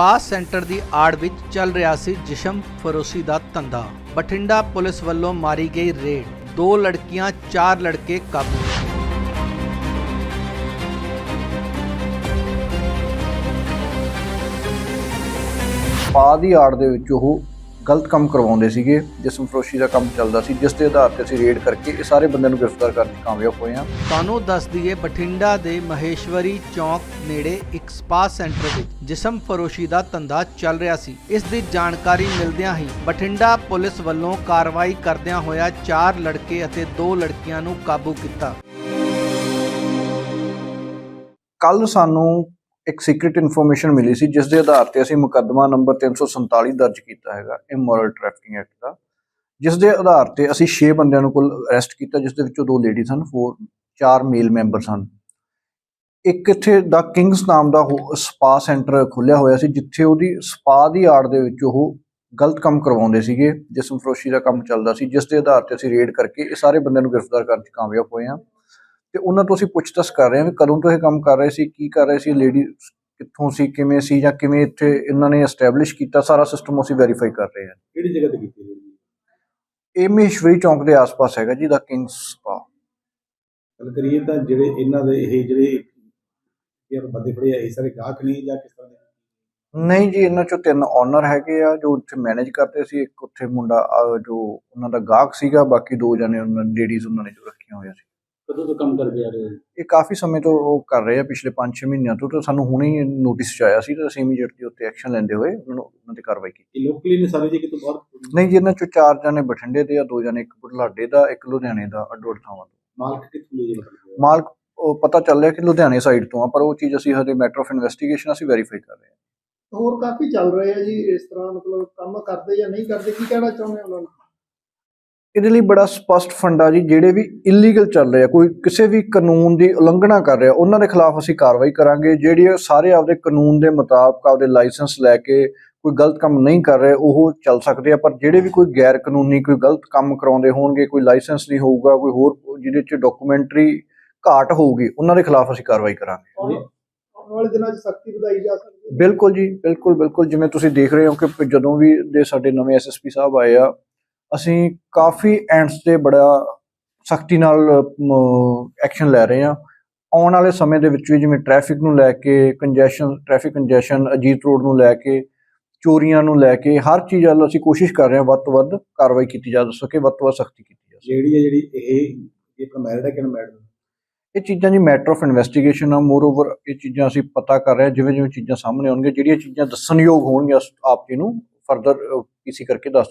Spa centre ਦੀ ਆੜ ਵਿੱਚ ਚੱਲ ਰਿਹਾ ਸੀ ਜਿਸ਼ਮ ਫਰੋਸ਼ੀ ਦਾ ਧੰਦਾ। ਬਠਿੰਡਾ ਪੁਲਿਸ ਵੱਲੋਂ ਮਾਰੀ ਗਈ ਰੇਡ। ਦੋ ਲੜਕੀਆਂ, ਚਾਰ ਲੜਕੇ ਕਾਬੂ। ਪਾ ਦੀ ਆੜ ਦੇ ਵਿੱਚ ਉਹ ਗਲਤ ਕੰਮ ਕਰਵਾਉਂਦੇ ਸੀਗੇ ਜਿਸਮ ਫਰੋਸ਼ੀ ਦਾ ਕੰਮ ਚੱਲਦਾ ਸੀ ਜਿਸ ਦੇ ਆਧਾਰ ਤੇ ਅਸੀਂ ਰੇਡ ਕਰਕੇ ਇਹ ਸਾਰੇ ਬੰਦਿਆਂ ਨੂੰ ਗ੍ਰਿਫਤਾਰ ਕਰਨ 'ਚ ਕਾਮਯਾਬ ਹੋਏ ਹਾਂ। ਤੁਹਾਨੂੰ ਦੱਸ ਦਈਏ ਬਠਿੰਡਾ ਦੇ ਮਹੇਸ਼ਵਰੀ ਚੌਂਕ ਨੇੜੇ ਇੱਕ ਸਪਾ ਸੈਂਟਰ ਵਿੱਚ ਜਿਸਮ ਫਰੋਸ਼ੀ ਦਾ ਧੰਦਾ ਚੱਲ ਰਿਹਾ ਸੀ। ਇਸ ਦੀ ਜਾਣਕਾਰੀ ਮਿਲਦਿਆਂ ਹੀ ਬਠਿੰਡਾ ਪੁਲਿਸ ਵੱਲੋਂ ਕਾਰਵਾਈ ਕਰਦਿਆਂ ਹੋਇਆ ਚਾਰ ਲੜਕੇ ਅਤੇ ਦੋ ਲੜਕੀਆਂ ਨੂੰ ਕਾਬੂ ਕੀਤਾ। ਕੱਲ ਸਾਨੂੰ ਇੱਕ ਸੀਕ੍ਰੀਟ ਇਨਫੋਰਮੇਸ਼ਨ ਮਿਲੀ ਸੀ ਜਿਸ ਦੇ ਆਧਾਰ ਤੇ ਅਸੀਂ ਮੁਕੱਦਮਾ ਨੰਬਰ 347 ਦਰਜ ਕੀਤਾ ਹੈਗਾ ਇਮੋਰਲ ਟ੍ਰੈਫਿਕਿੰਗ ਐਕਟ ਦਾ। ਜਿਸ ਦੇ ਆਧਾਰ ਤੇ ਅਸੀਂ 6 ਬੰਦਿਆਂ ਨੂੰ ਕੁੱਲ ਅਰੈਸਟ ਕੀਤਾ ਜਿਸ ਦੇ ਵਿੱਚੋਂ ਦੋ ਲੇਡੀ ਸਨ ਫੋਰ ਚਾਰ ਮੇਲ ਮੈਂਬਰ ਸਨ। ਇੱਕ ਇੱਥੇ ਦਾ ਕਿੰਗਸ ਨਾਮ ਦਾ ਸਪਾ ਸੈਂਟਰ ਖੁੱਲਿਆ ਹੋਇਆ ਸੀ, ਜਿੱਥੇ ਉਹਦੀ ਸਪਾ ਦੀ ਆੜ ਦੇ ਵਿੱਚ ਉਹ ਗਲਤ ਕੰਮ ਕਰਵਾਉਂਦੇ ਸੀਗੇ, ਜਿਸਮ ਫਰੋਸ਼ੀ ਦਾ ਕੰਮ ਚੱਲਦਾ ਸੀ ਜਿਸ ਦੇ ਆਧਾਰ ਤੇ ਅਸੀਂ ਰੇਡ ਕਰਕੇ ਇਹ ਸਾਰੇ ਬੰਦਿਆਂ ਨੂੰ ਗ੍ਰਿਫਤਾਰ ਕਰਨ 'ਚ ਕਾਮਯਾਬ ਹੋਏ ਹਾਂ। ਤੇ ਉਹਨਾਂ ਤੋਂ ਅਸੀਂ ਪੁੱਛਤਾਛ ਕਰ ਰਹੇ ਹਾਂ ਵੀ ਕਦੋਂ ਤੋਂ ਇਹ ਕੰਮ ਕਰ ਰਹੇ ਸੀ ਕੀ ਕਰ ਰਹੇ ਸੀ ਲੇਡੀ ਕਿੱਥੋਂ ਸੀ ਕਿਵੇਂ ਸੀ ਜਾਂ ਕਿਵੇਂ ਇੱਥੇ ਇਹਨਾਂ ਨੇ ਐਸਟੈਬਲਿਸ਼ ਕੀਤਾ ਸਾਰਾ ਸਿਸਟਮ ਅਸੀਂ ਵੈਰੀਫਾਈ ਕਰ ਰਹੇ ਹਾਂ। ਕਿਹੜੀ ਜਗ੍ਹਾ ਤੇ ਕੀਤੀ ਹੈ? ਇਹ ਮਹੇਸ਼ਵਰੀ ਚੌਂਕ ਦੇ ਆਸ-ਪਾਸ ਹੈਗਾ ਜੀ ਦਾ ਕਿੰਗਸ ਸਪਾ। ਗੱਲ ਕਰੀਏ ਤਾਂ ਜਿਹੜੇ ਇਹਨਾਂ ਦੇ ਇਹ ਜਿਹੜੇ ਇਹ ਬੰਦੇ ਫੜੇ ਆ ਇਹ ਸਾਰੇ ਗਾਹਕ ਨਹੀਂ ਜਾਂ ਕਿਸ ਤਰ੍ਹਾਂ ਦੇ? ਨਹੀਂ ਜੀ ਇਹਨਾਂ ਚੋਂ ਤਿੰਨ ਓਨਰ ਹੈਗੇ ਆ ਜੋ ਉੱਥੇ ਮੈਨੇਜ ਕਰਦੇ ਸੀ ਇੱਕ ਉੱਥੇ ਮੁੰਡਾ ਜੋ ਉਹਨਾਂ ਦਾ ਗਾਹਕ ਸੀਗਾ ਬਾਕੀ ਦੋ ਜਣੇ ਉਹਨਾਂ ਲੇਡੀਜ਼ ਉਹਨਾਂ ਨੇ ਜੋ ਰੱਖੀਆਂ ਹੋਈਆਂ ਸੀ। ਕਦੋਂ ਤੋਂ ਕੰਮ ਕਰਦੇ ਆ ਰਹੇ ਇਹ ਕਾਫੀ ਸਮੇਂ ਤੋਂ ਉਹ ਕਰ ਰਹੇ ਆ ਪਿਛਲੇ 5-6 ਮਹੀਨਿਆਂ ਤੋਂ ਤਾਂ ਸਾਨੂੰ ਹੁਣੇ ਹੀ ਨੋਟਿਸ ਆਇਆ ਸੀ ਤਾਂ ਅਸੀਂ ਇਮੀਡੀਏਟਲੀ ਉੱਤੇ ਐਕਸ਼ਨ ਲੈਂਦੇ ਹੋਏ ਉਹਨਾਂ ਨੂੰ ਉਹਨਾਂ ਤੇ ਕਾਰਵਾਈ ਕੀਤੀ। ਇਹ ਲੋਕਲੀ ਨੇ ਸਾਰੇ ਜੀ ਕਿਤੋਂ ਬਾਹਰ? ਨਹੀਂ ਜੀ ਇਹਨਾਂ ਚੋਂ ਚਾਰ ਜਣੇ ਬਠਿੰਡੇ ਦੇ ਆ ਦੋ ਜਣੇ ਇੱਕ ਬੁਢਲਾਡੇ ਦਾ ਇੱਕ ਲੁਧਿਆਣੇ ਦਾ ਅੱਡੋ ਅੱਡ ਥਾਵਾਂ ਤੋਂ। ਮਾਲਕ ਕਿੱਥੋਂ ਦੇ ਜੀ ਮਾਲਕ ਉਹ ਪਤਾ ਚੱਲ ਰਿਹਾ ਕਿ ਲੁਧਿਆਣੇ ਸਾਈਡ ਤੋਂ ਆ ਪਰ ਉਹ ਚੀਜ਼ ਅਸੀਂ ਹਜੇ ਮੈਟਰ ਆਫ ਇਨਵੈਸਟੀਗੇਸ਼ਨ ਅਸੀਂ ਵੈਰੀਫਾਈ ਕਰ ਰਹੇ ਹਾਂ। ਹੋਰ ਕਾਫੀ ਚੱਲ ਰਹੇ ਆ ਜੀ ਇਸ ਤਰ੍ਹਾਂ ਮਤਲਬ ਕੰਮ ਕਰਦੇ ਜਾਂ ਨਹੀਂ ਕਰਦੇ ਕੀ ਕਹਿਣਾ ਚਾਹੁੰਦੇ ਹੋ ਉਹਨਾਂ ਨੂੰ? ਇਹਦੇ ਲਈ ਬੜਾ ਸਪਸ਼ਟ ਫੰਡਾ ਜੀ ਜਿਹੜੇ ਵੀ ਇਲੀਗਲ ਚੱਲ ਰਹੇ ਆ ਕੋਈ ਕਿਸੇ ਵੀ ਕਾਨੂੰਨ ਦੀ ਉਲੰਘਣਾ ਕਰ ਰਿਹਾ ਉਹਨਾਂ ਦੇ ਖਿਲਾਫ ਅਸੀਂ ਕਾਰਵਾਈ ਕਰਾਂਗੇ। ਜਿਹੜੀ ਸਾਰੇ ਆਪਦੇ ਕਾਨੂੰਨ ਦੇ ਮੁਤਾਬਕ ਆਪਦੇ ਲਾਇਸੈਂਸ ਲੈ ਕੇ ਕੋਈ ਗਲਤ ਕੰਮ ਨਹੀਂ ਕਰ ਰਹੇ ਉਹ ਚੱਲ ਸਕਦੇ ਆ। ਪਰ ਜਿਹੜੇ ਵੀ ਕੋਈ ਗੈਰ ਕਾਨੂੰਨੀ ਕੋਈ ਗਲਤ ਕੰਮ ਕਰਾਉਂਦੇ ਹੋਣਗੇ ਕੋਈ ਲਾਇਸੈਂਸ ਨਹੀਂ ਹੋਊਗਾ ਕੋਈ ਹੋਰ ਜਿਹਦੇ ਚ ਡਾਕੂਮੈਂਟਰੀ ਘਾਟ ਹੋਊਗੀ ਉਹਨਾਂ ਦੇ ਖਿਲਾਫ ਅਸੀਂ ਕਾਰਵਾਈ ਕਰਾਂਗੇ। ਆਉਣ ਆਉਣ ਵਾਲੇ ਦਿਨਾਂ 'ਚ ਸਖਤੀ ਵਧਾਈ ਜਾ ਸਕਦੀ ਹੈ। ਬਿਲਕੁਲ ਜੀ ਬਿਲਕੁਲ ਬਿਲਕੁਲ। ਜਿਵੇਂ ਤੁਸੀਂ ਦੇਖ ਰਹੇ ਹੋ ਕਿ ਜਦੋਂ ਵੀ ਦੇ ਸਾਡੇ ਨਵੇਂ ਐਸਐਸਪੀ ਸਾਹਿਬ ਆਏ ਆ ਅਸੀਂ ਕਾਫੀ ਐਂਡਸ ਤੇ ਬੜਾ ਸਖਤੀ ਨਾਲ ਐਕਸ਼ਨ ਲੈ ਰਹੇ ਆ ਆਉਣ ਵਾਲੇ ਸਮੇਂ ਦੇ ਵਿੱਚ ਵੀ ਜਿਵੇਂ ਟ੍ਰੈਫਿਕ ਨੂੰ ਲੈ ਕੇ congestion traffic congestion Ajit road ਨੂੰ ਲੈ ਕੇ ਚੋਰੀਆਂ ਨੂੰ ਲੈ ਕੇ ਹਰ ਚੀਜ਼ ਵੱਲ ਅਸੀਂ ਕੋਸ਼ਿਸ਼ ਕਰ ਰਹੇ ਹਾਂ ਵੱਧ ਤੋਂ ਵੱਧ ਕਾਰਵਾਈ ਕੀਤੀ ਜਾ ਸਕੇ ਵੱਧ ਤੋਂ ਵੱਧ ਸਖਤੀ ਕੀਤੀ ਜਾ ਸਕੇ। ਜਿਹੜੀ ਹੈ ਜਿਹੜੀ ਇਹ ਇਹ ਆਪਣਾ ਮੈਰਿਡ ਹੈ ਕਿ ਮੈਰਿਡ ਇਹ ਚੀਜ਼ਾਂ ਜੀ ਮੈਟਰ ਆਫ ਇਨਵੈਸਟੀਗੇਸ਼ਨ ਆ ਮੋਰ ਓਵਰ ਇਹ ਚੀਜ਼ਾਂ ਅਸੀਂ ਪਤਾ ਕਰ ਰਹੇ ਹਾਂ ਜਿਵੇਂ ਜਿਵੇਂ ਚੀਜ਼ਾਂ ਸਾਹਮਣੇ ਆਉਣਗੀਆਂ ਜਿਹੜੀਆਂ ਚੀਜ਼ਾਂ ਦੱਸਣਯੋਗ ਹੋਣਗੀਆਂ ਆਪ ਜੀ ਨੂੰ ਫਰਦਰ ਪੀਸੀ ਕਰਕੇ ਦੱਸ